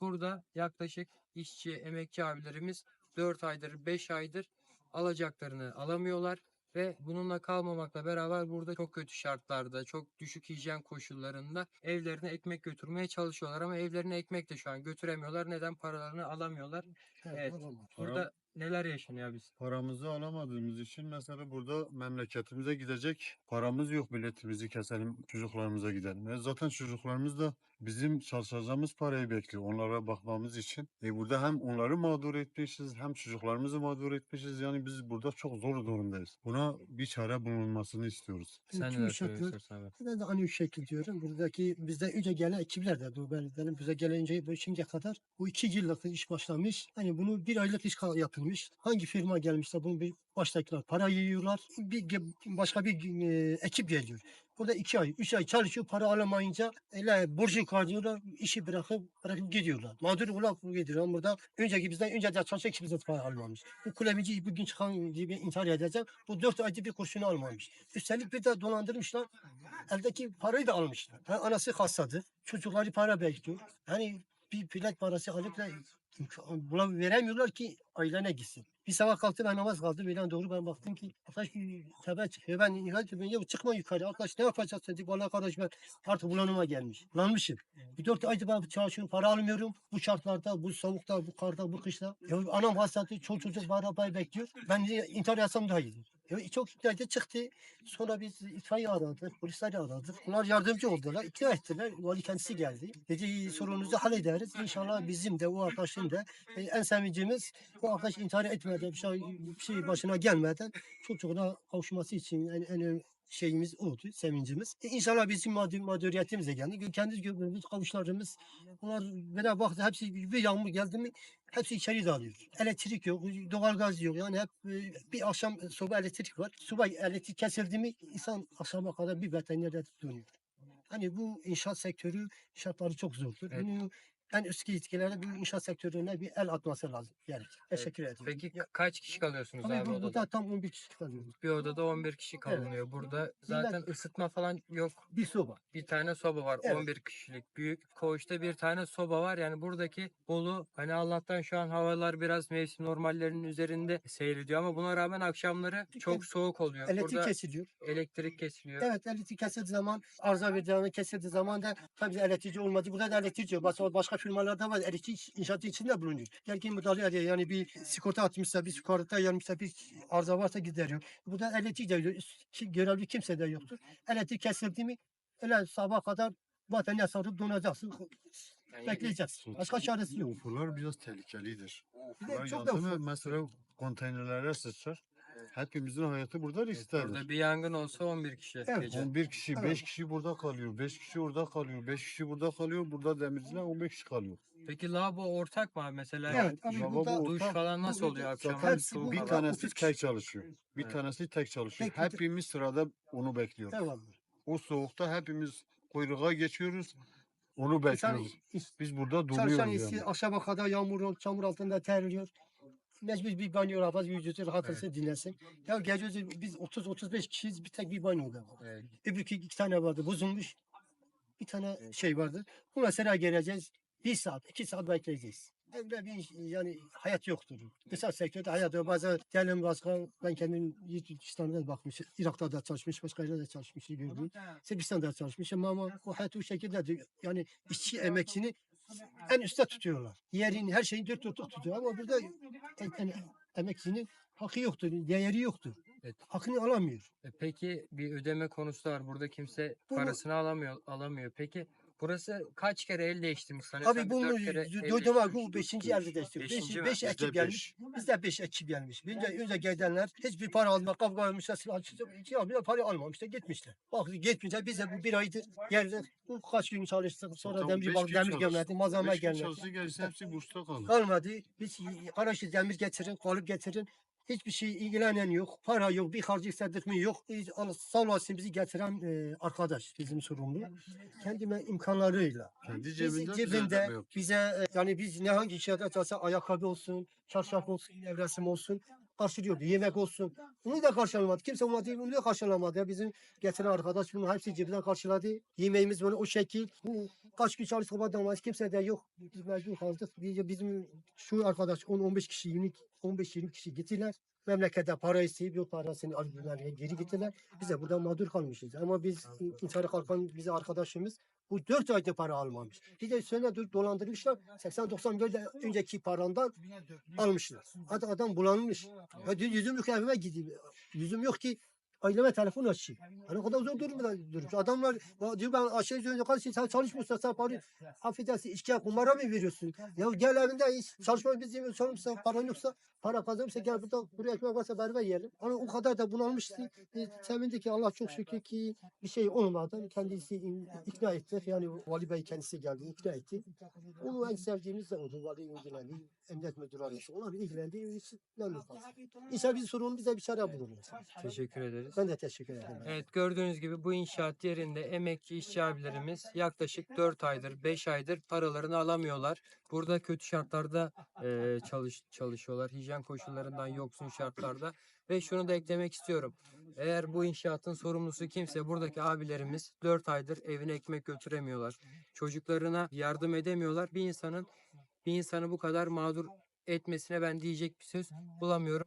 Burada yaklaşık işçi, emekçi abilerimiz 4 aydır, 5 aydır alacaklarını alamıyorlar ve bununla kalmamakla beraber burada çok kötü şartlarda, çok düşük hijyen koşullarında evlerine ekmek götürmeye çalışıyorlar ama evlerine ekmek de şu an götüremiyorlar. Neden? Paralarını alamıyorlar. Evet. Burada neler yaşanıyor biz? Paramızı alamadığımız için mesela burada memleketimize gidecek paramız yok biletimizi keselim çocuklarımıza gidelim. E zaten çocuklarımız da bizim çalışacağımız parayı bekliyor onlara bakmamız için. E burada hem onları mağdur etmişiz hem çocuklarımızı mağdur etmişiz. Yani biz burada çok zor durumdayız. Buna bir çare bulunmasını istiyoruz. Sen Tüm abi? Ben de aynı şekil diyorum. Buradaki bizden önce gelen ekipler de bu benim bize gelince bu şimdiye kadar bu iki yıllık iş başlamış. Hani bunu bir aylık iş yapılmış. Hangi firma gelmişse bunu bir baştakiler para yiyorlar. Bir başka bir e, ekip geliyor. Burada iki ay, üç ay çalışıyor para alamayınca öyle borcu karşılıyorlar, işi bırakıp bırakıp gidiyorlar. Mağdur olarak gidiyorlar. Burada önceki bizden önce de çalışan kimse para almamış. Bu kulemici bugün çıkan gibi intihar edecek. Bu dört ayda bir kurşunu almamış. Üstelik bir de dolandırmışlar eldeki parayı da almışlar. Ha, anası hastadır. Çocukları para bekliyor. Hani bir bilet parası alıp da buna veremiyorlar ki ailene gitsin. Bir sabah kalktı ben namaz kaldım. Birden doğru ben baktım ki arkadaş çıkıyor. Ben dedim ya çıkma yukarı. Arkadaş ne yapacağız dedik. Valla arkadaş ben artık bulanıma gelmiş. Bulanmışım. Bir dört aydır ben çalışıyorum. Para almıyorum. Bu şartlarda, bu soğukta, bu karda, bu kışta. Ya anam hastalığı, çoluk çocuk var arabayı bekliyor. Ben intihar etsem daha iyi. Ya çok ikna çıktı. Sonra biz itfaiye aradık, polisleri aradık. Onlar yardımcı oldular, ikna ettiler. Vali kendisi geldi. Dedi sorunuzu hallederiz. İnşallah bizim de o arkadaşın da e, en sevincimiz o arkadaş intihar etmeden, bir şey, bir şey başına gelmeden çocuğuna kavuşması için en, en şeyimiz oydu, sevincimiz. E, inşallah bizim mağduriyetimiz de geldi. Kendi gördüğümüz kavuşlarımız, bunlar böyle baktı hepsi bir yağmur geldi mi hepsi içeri dalıyor. Elektrik yok, doğalgaz yok. Yani hep e, bir akşam soba elektrik var. Soba elektrik kesildi mi insan akşama kadar bir veterinerde dönüyor. Hani bu inşaat sektörü şartları çok zordur. Evet. Bunu en üst yetkililere bu inşaat sektörüne bir el atması lazım. Yani teşekkür ederim. Peki ka- kaç kişi kalıyorsunuz Tabii abi bu- odada? burada tam 11 kişi kalıyoruz. Bir odada 11 kişi kalınıyor. Burada zaten ısıtma falan yok. Bir soba. Bir tane soba var. Evet. 11 kişilik büyük. Koğuşta bir tane soba var. Yani buradaki Bolu hani Allah'tan şu an havalar biraz mevsim normallerinin üzerinde seyrediyor ama buna rağmen akşamları çok soğuk oluyor. Elektrik Burada kesiliyor. elektrik kesiliyor. Evet elektrik kesildiği zaman arıza verdiğini kesildiği zaman da tabii elektrici olmadı. Burada da elektrici yok. Başka, başka firmalarda var. Elektrik inşaatı içinde bulunuyor. Belki müdahale ediyor. Yani bir sigorta atmışsa, bir sigorta yanmışsa, bir arıza varsa gideriyor. Burada elektrik de yok. Görevli kimse de yoktur. Elektrik kesildi mi öyle sabah kadar batarya sarıp donacaksın. Yani Bekleyeceksin. Başka çaresi yok. UFO'lar biraz tehlikelidir. UFO'lar çok da UFO. mesela konteynerlere sıçrar. Hepimizin hayatı burada risktedir. Burada bir yangın olsa 11 kişi Evet, gece. 11 kişi, Evet. 5 kişi burada kalıyor, 5 kişi orada kalıyor, 5 kişi burada kalıyor, burada demirciler 15 kişi kalıyor. Peki lavabo ortak mı abi? Mesela Evet, ama lavabo burada duş ortak. falan nasıl oluyor akşam? Zaten hepsi bir tanesi tek çalışıyor. Bir Evet. tanesi tek çalışıyor. Tek- Hepimiz sırada onu bekliyoruz. Devamlı. O soğukta hepimiz kuyruğa geçiyoruz. Onu bekliyoruz. Biz burada Çalışan duruyoruz işçi yani. akşama kadar yağmur, çamur altında terliyor. Mecbur bir banyo yapacağız, vücudu rahatlasın, dinlensin. Ya gece biz 30-35 kişiyiz, bir tek bir banyo var. Evet. Öbürkü iki tane vardı, bozulmuş. Bir tane şey vardı. Bu mesela geleceğiz, bir saat, iki saat bekleyeceğiz. Öyle bir yani hayat yoktur. Mesela sektörde hayat yok. Bazen diyelim başka, ben kendim Yurtdışlarında bakmış, Irak'ta da çalışmış, başka yerde de çalışmış gördüm. Sırbistan'da çalışmışım ama o hayat o şekilde yani işçi emekçini en üstte tutuyorlar. Yerin her şeyi dört dörtlük tutuyor ama burada en, emekçinin hakkı yoktur, değeri yoktur. Evet. Hakkını alamıyor. E Peki bir ödeme konusu var. Burada kimse Bunu- parasını alamıyor, alamıyor. Peki burası kaç kere el değiştirmiş? Sanıyorsam Abi bunu abi bu değiştirmiş. beşinci elde değişti. Beş, Beşinci mi? beş Bizde ekip beş. gelmiş. Bizde beş ekip gelmiş. Önce, önce gelenler hiçbir para alma kavga almışlar silah silah almışlar para almamışlar gitmişler. Bak gitmişler bize bu bir aydır geldik. Bu kaç gün çalıştık sonra Zaten demir bak demir gelmedi malzeme Beş gün gelmedi. gelirse hepsi bursta kalır. Kalmadı. Biz karşı demir getirin, kalıp getirin. Hiçbir şey ilgilenen yok. Para yok. Bir harcı istedik mi yok. Sağ olasın bizi getiren e, arkadaş bizim sorumlu. Kendi me- imkanlarıyla. Kendi Biz cebinde, cebinde bize e, yani biz ne hangi işe çalışsa ayakkabı olsun, çarşaf olsun, nevresim olsun karşılıyordu. Yemek olsun. Onu da karşılamadı. Kimse olmadı. Onu da karşılamadı. Bizim getiren arkadaş bunu hepsi cebinden karşıladı. Yemeğimiz böyle o şekil. Bu kaç gün çalıştık ama kimse de yok. Biz mecbur kaldık. Biz- Bizim şu arkadaş 10-15 kişi 20 15-20 kişi gittiler. Memlekete para isteyip yok parasını bunları geri gittiler. Biz de burada mağdur kalmışız. Ama biz intihara kalkan bize arkadaşımız bu 4 ayda para almamış. Bir de söyle dolandırmışlar. 80-90 böyle önceki parandan almışlar. Adam, adam bulanmış. Diyor, yüzüm yok evime gideyim. Yüzüm yok ki aileme telefon açayım. Hani o kadar zor durumda durmuş. Adamlar diyor ben aşağı yukarı yukarı sen çalışmıyorsan sen para affedersin içkiye kumara mı veriyorsun? Ya gel evinde hiç çalışma bizim sorumsa paran yoksa para kazanırsa gel burada buraya ekmek varsa beraber yiyelim. Hani o kadar da bunalmıştı. E, sevindi ki Allah çok şükür ki bir şey olmadan kendisi ikna ettik. Yani Vali Bey kendisi geldi ikna etti. Onu en sevdiğimiz de odur. Vali ilgilendi. Emniyet müdürü arası. Onlar ilgilendi. İnşallah bir sorun bize bir çare bulur. Teşekkür ederiz. Ben de teşekkür ederim. Evet gördüğünüz gibi bu inşaat yerinde emekçi işçi abilerimiz yaklaşık 4 aydır 5 aydır paralarını alamıyorlar. Burada kötü şartlarda eee, çalış çalışıyorlar. Hijyen koşullarından yoksun şartlarda. Ve şunu da eklemek istiyorum. Eğer bu inşaatın sorumlusu kimse buradaki abilerimiz 4 aydır evine ekmek götüremiyorlar. Çocuklarına yardım edemiyorlar. Bir insanın bir insanı bu kadar mağdur etmesine ben diyecek bir söz bulamıyorum.